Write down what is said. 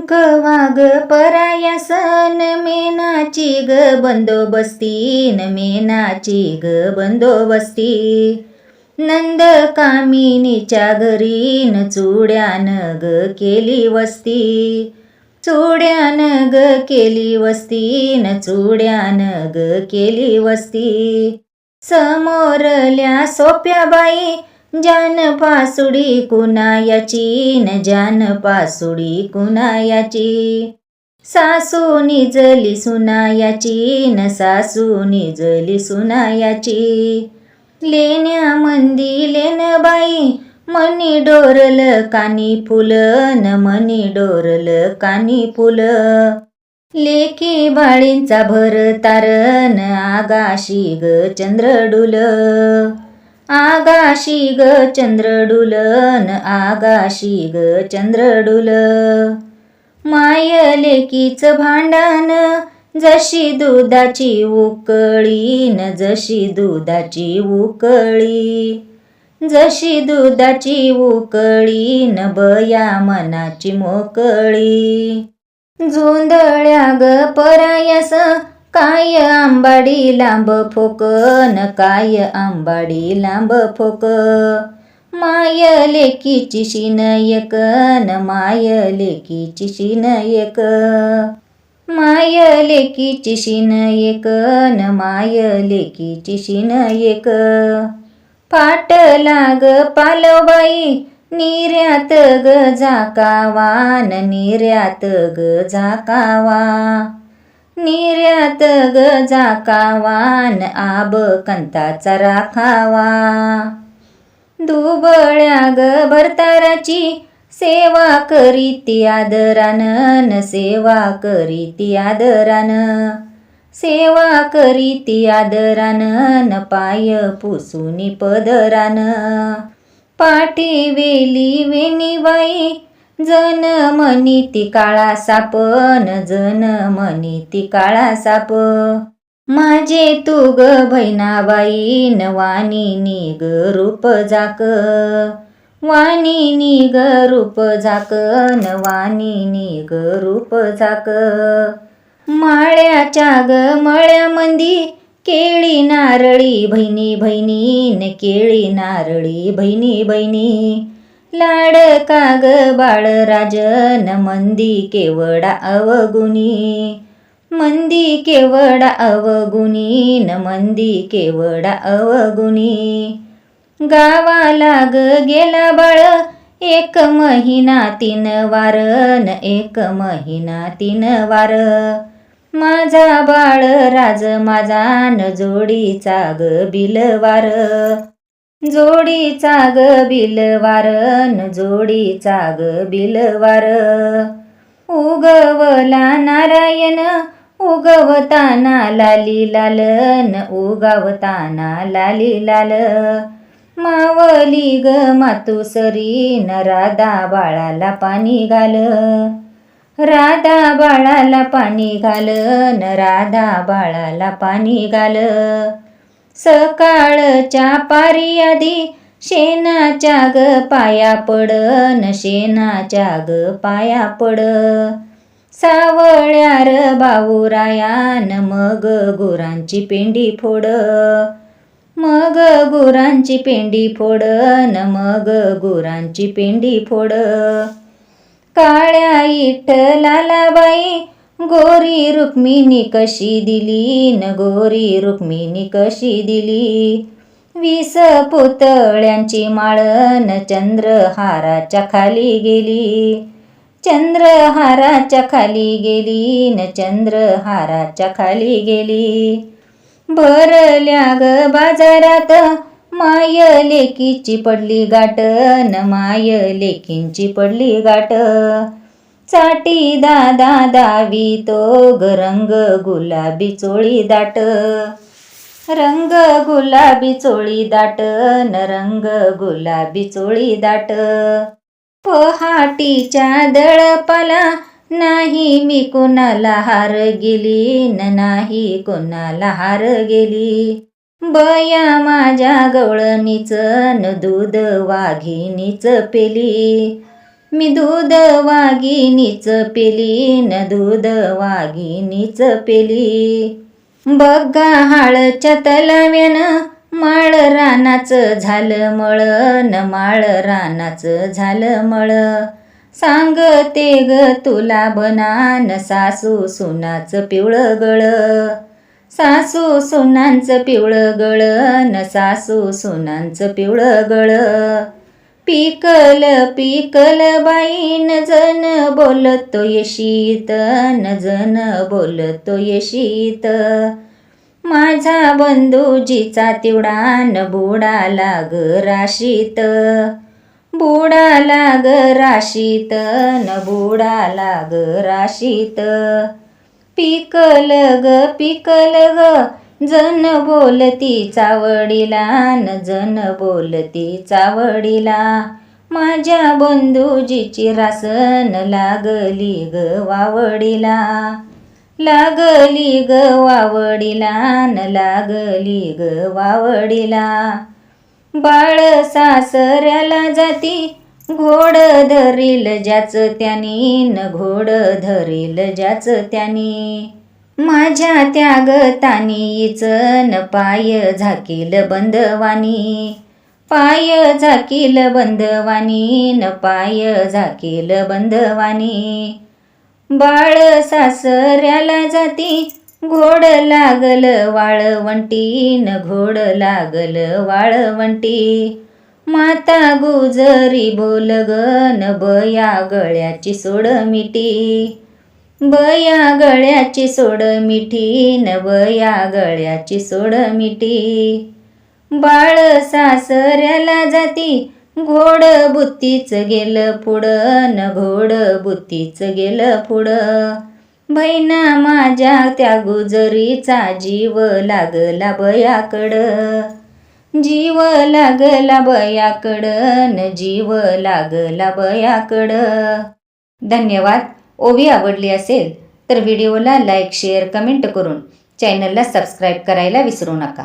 शंख वाघ परायासन मेनाची ग बंदोबस्ती न मेनाची ग बंदोबस्ती. नंद कामिनीच्या घरी न चुड्यान ग केली वस्ती. चुड्यान ग केली वस्ती न चुड्यान ग केली वस्ती. समोरल्या सोप्या बाई जान पासुडी कुणायाची न जान पासुडी कुणायाची? सासू निजली सुनायाची न सासू निजली सुनायाची. लेण्या मंदी लेन बाई मनी डोरल कानी फुल न मनी डोरल कानी फुल. लेकी बाळींचा भर तारण आगाशी ग चंद्रडुल. आगाशी ग चंद्रडुलन आगाशी ग चंद्रडुल. माय लेकीच भांडण जशी दुधाची उकळी न जशी दुधाची उकळी. जशी दुधाची उकळी न बया मनाची मोकळी. जोंधळ्या ग परायस काय आंबाडी लांब फोक न काय आंबाडी लांब फोक. माय लेकीची शिन एक न माय लेकीची शिन एक. माय लेकीची शिन एक न माय लेकीची शिन एक. पाट लाग पालबाई निर्यात ग झाकावान न निर्यात ग झाकावा निर्यात ग झाकावा आब कंताचा राखावा. दुबळ्या ग भरताराची सेवा करीती आदरान न सेवा करीती आदरान. सेवा करीती आदरान न पाय पुसुनी पदरान. पाठी वेली वेणीबाई जन मनी ती काळा साप न जन मनी ती काळा साप. माझे तू ग बहिणाबाई न वाणी नी ग रूप जाक. वाणी निग ग रूप झाक न वाणी नी ग रूप जाक. माळ्याच्या ग मळ्यामंदी केळी नारळी बहिणी बहिणी न केळी नारळी बहिणी बहिणी. लाड काग बाळ राजन मंदी केवडा अवगुणी. मंदी केवडा अवगुणी न मंदी केवडा अवगुणी. गावा लाग गेला बाळ एक महिना तीन वार न एक महिना तीन वार. माझा बाळ राज माझा न जोडीचा ग बिलवार. जोडीचा ग बिलवार न जोडीचा ग बिलवार. उगवला नारायण उगवताना लाली लाल न उगावताना लाली लाल. मावली ग मातुसरी न राधा बाळाला पाणी घाल. राधा बाळाला पाणी घाल न राधा बाळाला पाणी घाल. सकाळच्या पारी आधी शेणाच्या ग पाया पड न शेणाच्या ग पाया पड. सावळ्यार बाऊरायान मग गुरांची पेंडी फोड. मग गुरांची पेंडी फोड न मग गुरांची पेंडी फोड. काळ्या इठलाला बाई गोरी रुक्मिणी कशी दिली? न गोरी रुक्मिणी कशी दिली? वीस पुतळ्यांची माळन चंद्रहाराच्या खाली गेली. चंद्रहाराच्या खाली गेली न चंद्रहाराच्या खाली गेली. भरल्या ग बाजारात माय लेकीची पडली गाठ न माय लेकींची पडली गाठ. चाटी दादा दावी तो ग रंग गुलाबी चोळी दाट. रंग गुलाबी चोळी दाट न रंग गुलाबी चोळी दाट. पहाटीच्या दळपाला नाही मी कोणाला हार गेली न नाही कोणाला हार गेली. बया माझ्या गवळणीच न दूध वाघिणीच पेली. मी दूध वाघिनीच पेली न दूध वाघिनीच पेली. बघा हाळच्या तलाव्यानं माळ रानाचं झालं मळ न माळ रानाचं झालं मळ. सांगते ग तुला बनान सासू सुनाचं पिवळं गळ. सासू सुनांचं पिवळं गळ न सासू सुनांचं पिवळं गळ. पिकल पिकल बाईन जन बोलतो येशीत न जन बोलतो येशीत माझा बंधूजीचा तिवडा न बुडाला ग राशीत. बुडाला ग राशीत न बुडाला ग राशीत. पिकल ग पिकल ग जन बोलती चावडीला न जन बोलती चावडीला. माझ्या बंधूजीची रासन लागली ग वावडीला. लागली ग वावडीला न लागली ग वावडीला. बाळ सासऱ्याला जाती घोड धरील ज्याच त्यानी न घोड धरील ज्याच त्यानी. माझ्या त्यागतानीच न पाय झाकील बंदवानी. पाय झाकील बंदवानी न पाय झाकील बंदवानी. बाळ सासऱ्याला जाती घोड लागल वाळवंटी न घोड लागल वाळवंटी. माता गुजरी बोल ग न बया गळ्याची सोड मिटी. बया गळ्याची सोड मिठी न बया गळ्याची सोड मिठी. बाळ सासऱ्याला जाती घोड बुत्तीच गेलं पुढं न घोड बुत्तीच गेलं पुढं. बहिणा माझ्या त्या गुजरीचा जीव लागला बयाकडं. जीव लागला बयाकडं न जीव लागला बयाकडं. धन्यवाद. ओवी आवडली असेल तर व्हिडिओला लाईक शेअर कमेंट करून चॅनलला सबस्क्राईब करायला विसरू नका.